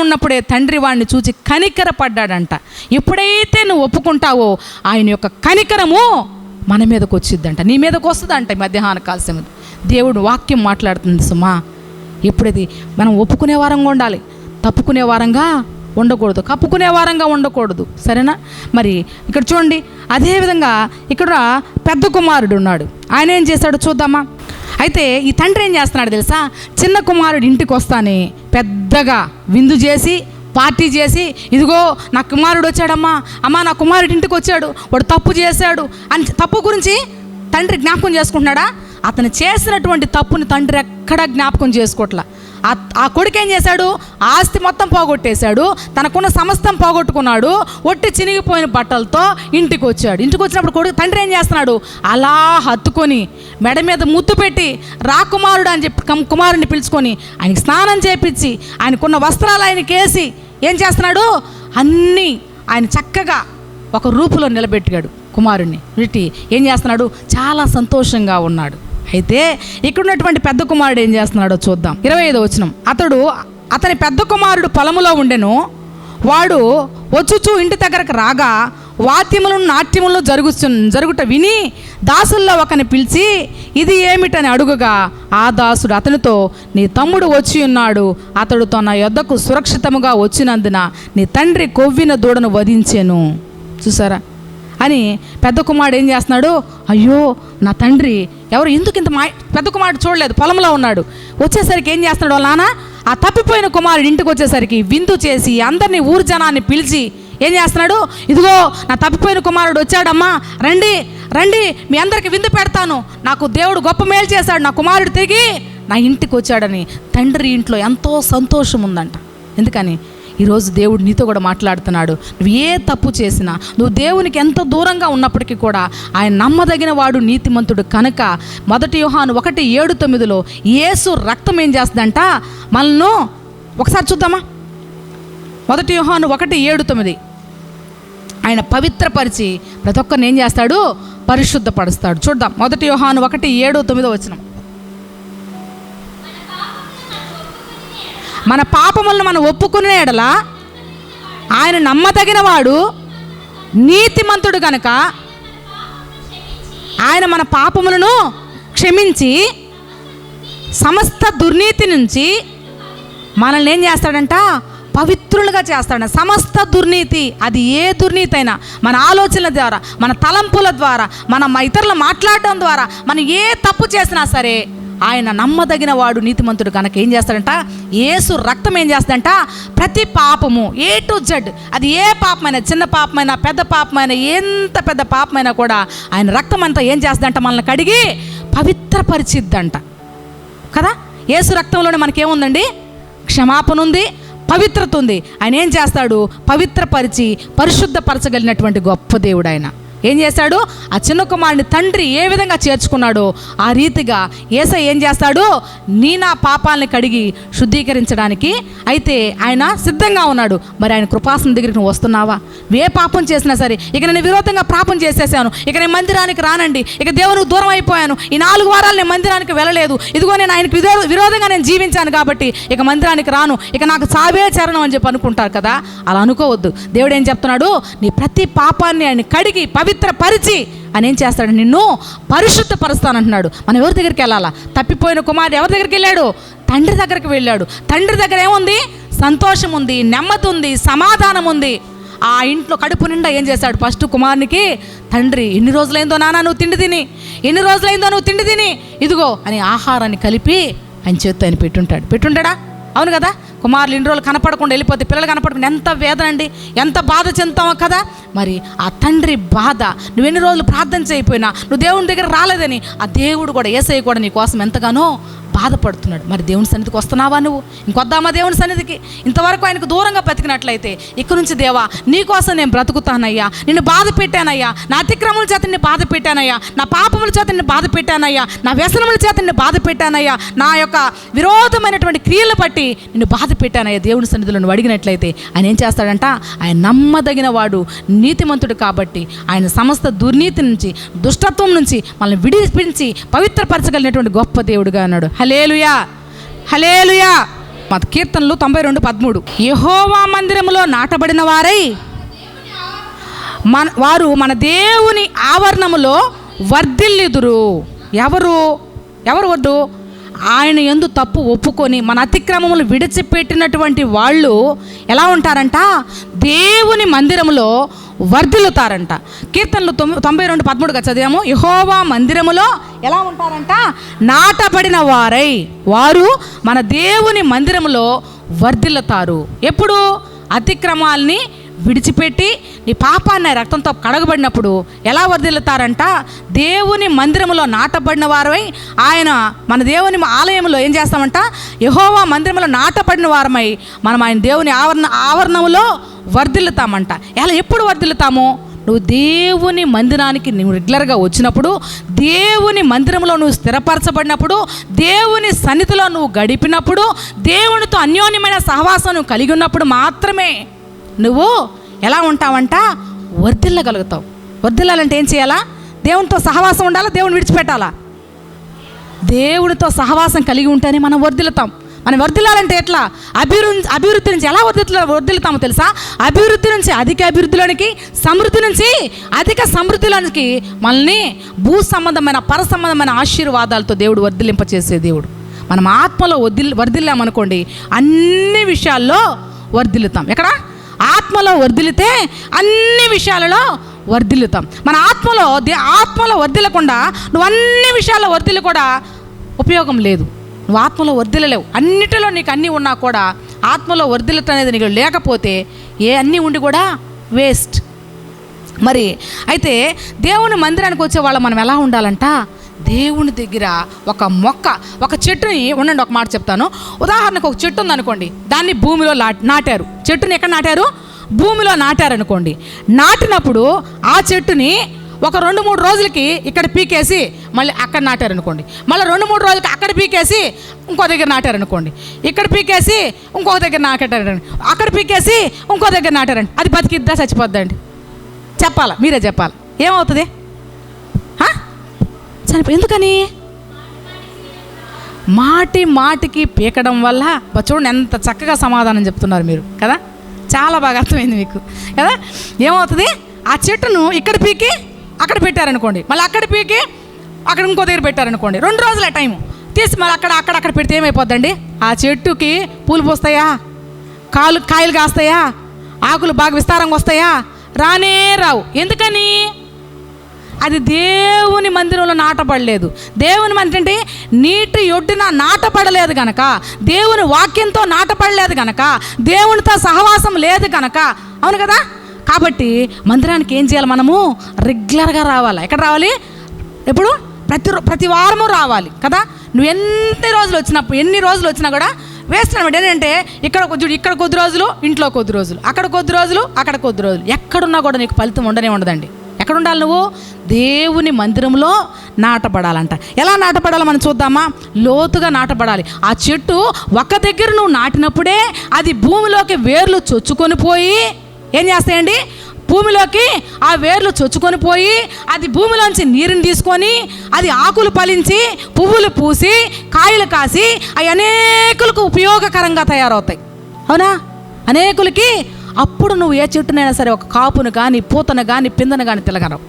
ఉన్నప్పుడే తండ్రి వాడిని చూచి కనికరపడ్డాడంట. ఎప్పుడైతే నువ్వు ఒప్పుకుంటావో ఆయన యొక్క కనికరము మన మీదకు వచ్చిద్దంట. నీ మీదకు వస్తుందంట ఈ మధ్యాహ్న కాల దేవుడు వాక్యం మాట్లాడుతుంది సుమా. ఎప్పుడది? మనం ఒప్పుకునే వారంగా ఉండాలి. తప్పుకునే వారంగా ఉండకూడదు. కప్పుకునే వారంగా ఉండకూడదు. సరేనా? మరి ఇక్కడ చూడండి. అదేవిధంగా ఇక్కడ పెద్ద కుమారుడు ఉన్నాడు. ఆయన ఏం చేశాడు చూద్దామా? అయితే ఈ తండ్రి ఏం చేస్తున్నాడు తెలుసా? చిన్న కుమారుడు ఇంటికి వస్తానే పెద్దగా విందు చేసి పార్టీ చేసి ఇదిగో నా కుమారుడు వచ్చాడమ్మా అమ్మా నా కుమారుడు ఇంటికి వచ్చాడు వాడు తప్పు చేశాడు అని తప్పు గురించి తండ్రి జ్ఞాపకం చేసుకుంటున్నాడా? అతను చేసినటువంటి తప్పుని తండ్రి ఎక్కడా జ్ఞాపకం చేసుకోవట్లా ఆ కొడుకు ఏం చేశాడు? ఆస్తి మొత్తం పోగొట్టేశాడు. తనకున్న సమస్తం పోగొట్టుకున్నాడు. ఒట్టి చినిగిపోయిన బట్టలతో ఇంటికి వచ్చాడు ఇంటికి వచ్చినప్పుడు కొడుకు తండ్రి ఏం చేస్తున్నాడు? అలా హత్తుకొని మెడ మీద ముద్దు పెట్టి రాకుమారుడు అని చెప్పి కుమారుడిని పిలుచుకొని ఆయనకి స్నానం చేపించి ఆయనకున్న వస్త్రాలు ఆయనకి వేసి ఏం చేస్తున్నాడు? అన్నీ ఆయన చక్కగా ఒక రూపులో నిలబెట్టాడు కుమారుణ్ణి. వీటి ఏం చేస్తున్నాడు? చాలా సంతోషంగా ఉన్నాడు. అయితే ఇక్కడ ఉన్నటువంటి పెద్ద కుమారుడు ఏం చేస్తున్నాడో చూద్దాం. ఇరవై ఐదో వచనం. అతడు అతని పెద్ద కుమారుడు పొలములో ఉండెను. వాడు వచ్చుచూ ఇంటి దగ్గరకు రాగా వాద్యములను నాట్యములను జరుగు జరుగుట విని దాసుల్లో ఒకని పిలిచి ఇది ఏమిటని అడుగుగా ఆ దాసుడు అతనితో నీ తమ్ముడు వచ్చి ఉన్నాడు. అతడు తన యొద్దకు సురక్షితముగా వచ్చినందున నీ తండ్రి కొవ్విన దూడను వధించాను. చూసారా? అని పెద్ద కుమారుడు ఏం చేస్తున్నాడు? అయ్యో నా తండ్రి ఎవరు ఎందుకు ఇంత మా పెద్ద కుమారుడు చూడలేదు? పొలంలో ఉన్నాడు. వచ్చేసరికి ఏం చేస్తున్నాడు వాళ్ళ నాన్న? ఆ తప్పిపోయిన కుమారుడు ఇంటికి వచ్చేసరికి విందు చేసి అందరినీ ఊరు జనాన్ని పిలిచి ఏం చేస్తున్నాడు? ఇదిగో నా తప్పిపోయిన కుమారుడు వచ్చాడమ్మా. రండి రండి మీ అందరికి విందు పెడతాను. నాకు దేవుడు గొప్ప మేలు చేశాడు. నా కుమారుడు తిరిగి నా ఇంటికి వచ్చాడని తండ్రి ఇంట్లో ఎంతో సంతోషం ఉందంట. ఎందుకని? ఈరోజు దేవుడు నీతో కూడా మాట్లాడుతున్నాడు. నువ్వు ఏ తప్పు చేసినా నువ్వు దేవునికి ఎంత దూరంగా ఉన్నప్పటికీ కూడా ఆయన నమ్మదగిన వాడు నీతిమంతుడు కనుక మొదటి యోహాను ఒకటి ఏడు తొమ్మిదిలో యేసు రక్తం ఏం చేస్తుందంట? మనల్ని ఒకసారి చూద్దామా? మొదటి యోహాను ఒకటి ఏడు తొమ్మిది. ఆయన పవిత్రపరిచి ప్రతి ఒక్కరిని ఏం చేస్తాడు? పరిశుద్ధపరుస్తాడు. చూద్దాం. మొదటి యోహాను ఒకటి ఏడు తొమ్మిదో వచ్చినాం మన పాపములను మనం ఒప్పుకునే ఎడల ఆయన నమ్మదగిన వాడు నీతిమంతుడు గనక ఆయన మన పాపములను క్షమించి సమస్త దుర్నీతి నుంచి మనల్ని ఏం చేస్తాడంట? పవిత్రులుగా చేస్తాడంట. సమస్త దుర్నీతి అది ఏ దుర్నీతి అయినా మన ఆలోచనల ద్వారా మన తలంపుల ద్వారా మన ఇతరులు మాట్లాడడం ద్వారా మనం ఏ తప్పు చేసినా సరే ఆయన నమ్మదగిన వాడు నీతిమంతుడు కనుక ఏం చేస్తాడంట? ఏసు రక్తం ఏం చేస్తాడంట? ప్రతి పాపము ఏ టు జడ్ అది ఏ పాపమైనా చిన్న పాపమైనా పెద్ద పాపమైనా ఎంత పెద్ద పాపమైనా కూడా ఆయన రక్తం అంతా ఏం చేస్తుందంట మనల్ని కడిగి పవిత్రపరిచిద్దంట. కదా? ఏసు రక్తంలోనే మనకేముందండి? క్షమాపణ ఉంది పవిత్రత ఉంది. ఆయన ఏం చేస్తాడు? పవిత్రపరిచి పరిశుద్ధపరచగలిగినటువంటి గొప్ప దేవుడు ఆయన. ఏం చేశాడు ఆ చిన్న కుమారుని తండ్రి ఏ విధంగా చేర్చుకున్నాడో ఆ రీతిగా ఏస ఏం చేస్తాడు? నీ నా పాపాలని కడిగి శుద్ధీకరించడానికి అయితే ఆయన సిద్ధంగా ఉన్నాడు. మరి ఆయన కృపాసన దగ్గరికి నువ్వు వస్తున్నావా? ఏ పాపం చేసినా సరే ఇక నేను విరోధంగా పాపం చేసేసాను. ఇక నేను మందిరానికి రానండి. ఇక దేవునికి దూరం అయిపోయాను. ఈ నాలుగు వారాలు నేను మందిరానికి వెళ్ళలేదు. ఇదిగో నేను ఆయనకు విరోధంగా నేను జీవించాను కాబట్టి ఇక మందిరానికి రాను. ఇక నాకు సావే చరణం అని చెప్పి అనుకుంటారు కదా? అలా అనుకోవద్దు. దేవుడు ఏం చెప్తున్నాడు? నీ ప్రతి పాపాన్ని ఆయన కడిగి పవిత్రపరిచి అని ఏం చేస్తాడు? నిన్ను పరిశుద్ధపరుస్తానంటున్నాడు. మనం ఎవరి దగ్గరికి వెళ్ళాలా? తప్పిపోయిన కుమారుడు ఎవరి దగ్గరికి వెళ్ళాడు? తండ్రి దగ్గరికి వెళ్ళాడు. తండ్రి దగ్గర ఏముంది? సంతోషం ఉంది నెమ్మది ఉంది సమాధానం ఉంది. ఆ ఇంట్లో కడుపు నిండా ఏం చేశాడు? ఫస్ట్ కుమారునికి తండ్రి ఎన్ని రోజులైందో నానా నువ్వు తిండి తిని. ఎన్ని రోజులైందో నువ్వు తిండి తిని. ఇదిగో అని ఆహారాన్ని కలిపి ఆయన చేత్తో ఆయన పెట్టుంటాడు. పెట్టుంటాడా? అవును కదా? కుమారులు ఇన్ని రోజులు కనపడకుండా వెళ్ళిపోతే పిల్లలు కనపడకుండా ఎంత వేదన అండి? ఎంత బాధ చెందుతామో కదా? మరి ఆ తండ్రి బాధ. నువ్వు ఎన్ని రోజులు ప్రార్థన చేయకపోయినా నువ్వు దేవుని దగ్గర రాలేదని ఆ దేవుడు కూడా ఏసై కూడా నీ కోసం ఎంతగానో బాధపడుతున్నాడు. మరి దేవుని సన్నిధికి వస్తున్నావా నువ్వు? ఇంకొద్దామా దేవుని సన్నిధికి? ఇంతవరకు ఆయనకు దూరంగా బతికినట్లయితే ఇక్కడ నుంచి దేవా నీకోసం నేను బ్రతుకుతానయ్యా. నిన్ను బాధ పెట్టానయ్యా. నా అతిక్రమముల చేత నిన్ను బాధ పెట్టానయ్యా. నా పాపముల చేత నిన్ను బాధ పెట్టానయ్యా. నా వ్యసనముల చేత నిన్ను బాధ పెట్టానయ్యా. నా యొక్క విరోధమైనటువంటి క్రియలు బట్టి నిన్ను బాధ పెట్టానయ్యా దేవుని సన్నిధిలో నువ్వు అడిగినట్లయితే ఆయన ఏం చేస్తాడంట? ఆయన నమ్మదగిన వాడు నీతిమంతుడు కాబట్టి ఆయన సమస్త దుర్నీతి నుంచి దుష్టత్వం నుంచి మనల్ని విడిపించి పవిత్రపరచగలిగినటువంటి గొప్ప దేవుడుగా అన్నాడు హలేలుయా హలేలుయా మా కీర్తనలు తొంభై రెండు పదమూడు. యహోవా మందిరములో నాటబడిన వారై మన వారు మన దేవుని ఆవరణములో వర్ధిల్లిదురు. ఎవరు? ఎవరు వద్దు? ఆయన ఎందు తప్పు ఒప్పుకొని మన అతిక్రమములు విడిచిపెట్టినటువంటి వాళ్ళు ఎలా ఉంటారంట? దేవుని మందిరములో వర్ధిల్లుతారంట. కీర్తనలు తొంభై రెండు పదమూడుగా చదివాము. యహోవా మందిరములో ఎలా ఉంటారంట? నాటబడిన వారై. వారు మన దేవుని మందిరములో వర్ధిల్లుతారు. ఎప్పుడు? అతిక్రమాల్ని విడిచిపెట్టి నీ పాపాన్ని రక్తంతో కడగబడినప్పుడు ఎలా వర్ధిల్లుతారంట? దేవుని మందిరములో నాటబడిన వారమై ఆయన మన దేవుని ఆలయంలో ఏం చేస్తామంట? యహోవా మందిరంలో నాటబడిన వారమై మనం ఆయన దేవుని ఆవరణ ఆవరణములో వర్ధిల్లుతామంట. ఎలా ఎప్పుడు వర్ధిల్లుతాము? నువ్వు దేవుని మందిరానికి నువ్వు రెగ్యులర్గా వచ్చినప్పుడు దేవుని మందిరంలో నువ్వు స్థిరపరచబడినప్పుడు దేవుని సన్నిధిలో నువ్వు గడిపినప్పుడు దేవునితో అన్యోన్యమైన సహవాసం నువ్వు కలిగి ఉన్నప్పుడు మాత్రమే నువ్వు ఎలా ఉంటావంట? వర్ధిల్లగలుగుతావు. వర్ధిల్లాలంటే ఏం చేయాలా? దేవునితో సహవాసం ఉండాలా? దేవుని విడిచిపెట్టాలా? దేవుడితో సహవాసం కలిగి ఉంటేనే మనం వర్ధిల్లుతాం. మనం వర్దిల్లాలంటే ఎట్లా? అభివృద్ధి అభివృద్ధి నుంచి ఎలా వర్ధిల్లు వర్ధిల్లుతామో తెలుసా? అభివృద్ధి నుంచి అధిక అభివృద్ధిలోనికి సమృద్ధి నుంచి అధిక సమృద్ధిలోనికి మనల్ని భూ సంబంధమైన పర సంబంధమైన ఆశీర్వాదాలతో దేవుడు వర్ధిల్లింపచేసే దేవుడు. మనం ఆత్మలో వదిల్ వర్ధిల్లామనుకోండి అన్ని విషయాల్లో వర్ధిల్లుతాం. ఎక్కడ? ఆత్మలో వర్ధిల్లితే అన్ని విషయాలలో వర్ధిల్లుతాం. మన ఆత్మలో దే ఆత్మలో వర్ధిల్లకుండా నువ్వు అన్ని విషయాల్లో వర్ధిల్లు కూడా ఉపయోగం లేదు. నువ్వు ఆత్మలో వర్ధిల్లలేవు. అన్నిటిలో నీకు అన్నీ ఉన్నా కూడా ఆత్మలో వర్ధిల్లటం అనేది నీకు లేకపోతే ఏ అన్నీ ఉండి కూడా వేస్ట్. మరి అయితే దేవుని మందిరానికి వచ్చే వాళ్ళు మనం ఎలా ఉండాలంట? దేవుని దగ్గర ఒక మొక్క ఒక చెట్టుని ఉండండి ఒక మాట చెప్తాను. ఉదాహరణకు ఒక చెట్టు ఉందనుకోండి దాన్ని భూమిలో నాటారు. చెట్టుని ఎక్కడ నాటారు? భూమిలో నాటారు అనుకోండి నాటినప్పుడు ఆ చెట్టుని ఒక రెండు మూడు రోజులకి ఇక్కడ పీకేసి మళ్ళీ అక్కడ నాటారనుకోండి. మళ్ళీ రెండు మూడు రోజులకి అక్కడ పీకేసి ఇంకో దగ్గర నాటారనుకోండి. ఇక్కడ పీకేసి ఇంకో దగ్గర నాటారండి అక్కడ పీకేసి ఇంకో దగ్గర నాటారండి అది బతికిద్దా చచ్చిపోద్దండి. చెప్పాలా? మీరే చెప్పాలి. ఏమవుతుంది? చనిపో ఎందుకని? మాటి మాటికి పీకడం వల్ల చూడండి ఎంత చక్కగా సమాధానం చెప్తున్నారు మీరు కదా? చాలా బాగా అర్థమైంది మీకు కదా? ఏమవుతుంది? ఆ చెట్టును ఇక్కడ పీకి అక్కడ పెట్టారనుకోండి. మళ్ళీ అక్కడ పీకి అక్కడ ఇంకో దగ్గర పెట్టారనుకోండి. రెండు రోజుల టైం తీసి మళ్ళీ అక్కడ అక్కడ అక్కడ పెడితే ఏమైపోద్దండి? ఆ చెట్టుకి పూలు పూస్తాయా? కాలు కాయలు కాస్తాయా? ఆకులు బాగా విస్తారంగా వస్తాయా? రానే రావు. ఎందుకని? అది దేవుని మందిరంలో నాటపడలేదు దేవుని మందిరం అంటే నీటి ఒడ్డున నాటపడలేదు గనక దేవుని వాక్యంతో నాటపడలేదు గనక దేవునితో సహవాసం లేదు గనక అవును కదా? కాబట్టి మందిరానికి ఏం చేయాలి మనము? రెగ్యులర్గా రావాలి. ఎక్కడ రావాలి? ఎప్పుడు? ప్రతి రో- ప్రతి వారము రావాలి కదా? నువ్వు ఎన్ని రోజులు వచ్చినప్పుడు ఎన్ని రోజులు వచ్చినా కూడా వేస్ట్ అనమాట ఏంటంటే ఇక్కడ కొద్ది ఇక్కడ కొద్ది రోజులు ఇంట్లో కొద్ది రోజులు అక్కడ కొద్ది రోజులు అక్కడ కొద్ది రోజులు. ఎక్కడున్నా కూడా నీకు ఫలితం ఉండనే ఉండదండి. ఎక్కడ ఉండాలి నువ్వు? దేవుని మందిరంలో నాటపడాలంట ఎలా నాటపడాలో మనం చూద్దామా? లోతుగా నాటపడాలి ఆ చెట్టు ఒక దగ్గర నువ్వు నాటినప్పుడే అది భూమిలోకి వేర్లు చొచ్చుకొని పోయి ఏం చేస్తాయండి? భూమిలోకి ఆ వేర్లు చొచ్చుకొని పోయి అది భూమిలోంచి నీరుని తీసుకొని అది ఆకులు ఫలించి పువ్వులు పూసి కాయలు కాసి అవి అనేకులకు ఉపయోగకరంగా తయారవుతాయి. అవునా? అనేకులకి అప్పుడు నువ్వు ఏ చెట్టునైనా సరే ఒక కాపును కానీ పూతను కానీ పిందను కానీ తిలగనవు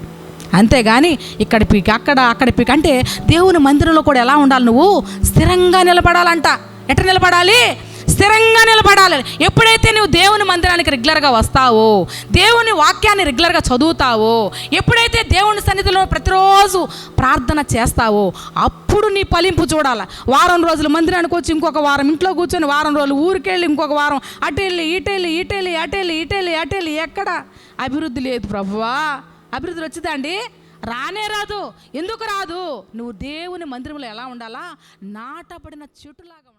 అంతేగాని ఇక్కడ పీక అక్కడ అక్కడ పీక్ అంటే దేవుని మందిరంలో కూడా ఎలా ఉండాలి నువ్వు? స్థిరంగా నిలబడాలంట. ఎట్ట నిలబడాలి? స్థిరంగా నిలబడాలి. ఎప్పుడైతే నువ్వు దేవుని మందిరానికి రెగ్యులర్గా వస్తావో దేవుని వాక్యాన్ని రెగ్యులర్గా చదువుతావో ఎప్పుడైతే దేవుని సన్నిధిలో ప్రతిరోజు ప్రార్థన చేస్తావో అప్పుడు నీ ఫలింపు చూడాలి. వారం రోజులు మందిరానికి వచ్చి ఇంకొక వారం ఇంట్లో కూర్చొని వారం రోజులు ఊరికెళ్ళి ఇంకొక వారం అటెళ్ళి ఇటెళ్ళి ఇటెళ్ళి అటెళ్ళి ఇటెళ్ళి అటెళ్ళి ఎక్కడ? అభివృద్ధి లేదు ప్రభువా. అభివృద్ధి వచ్చిందా అండి? రానే రాదు. ఎందుకు రాదు? నువ్వు దేవుని మందిరంలో ఎలా ఉండాలా? నాటపడిన చెట్టులాగా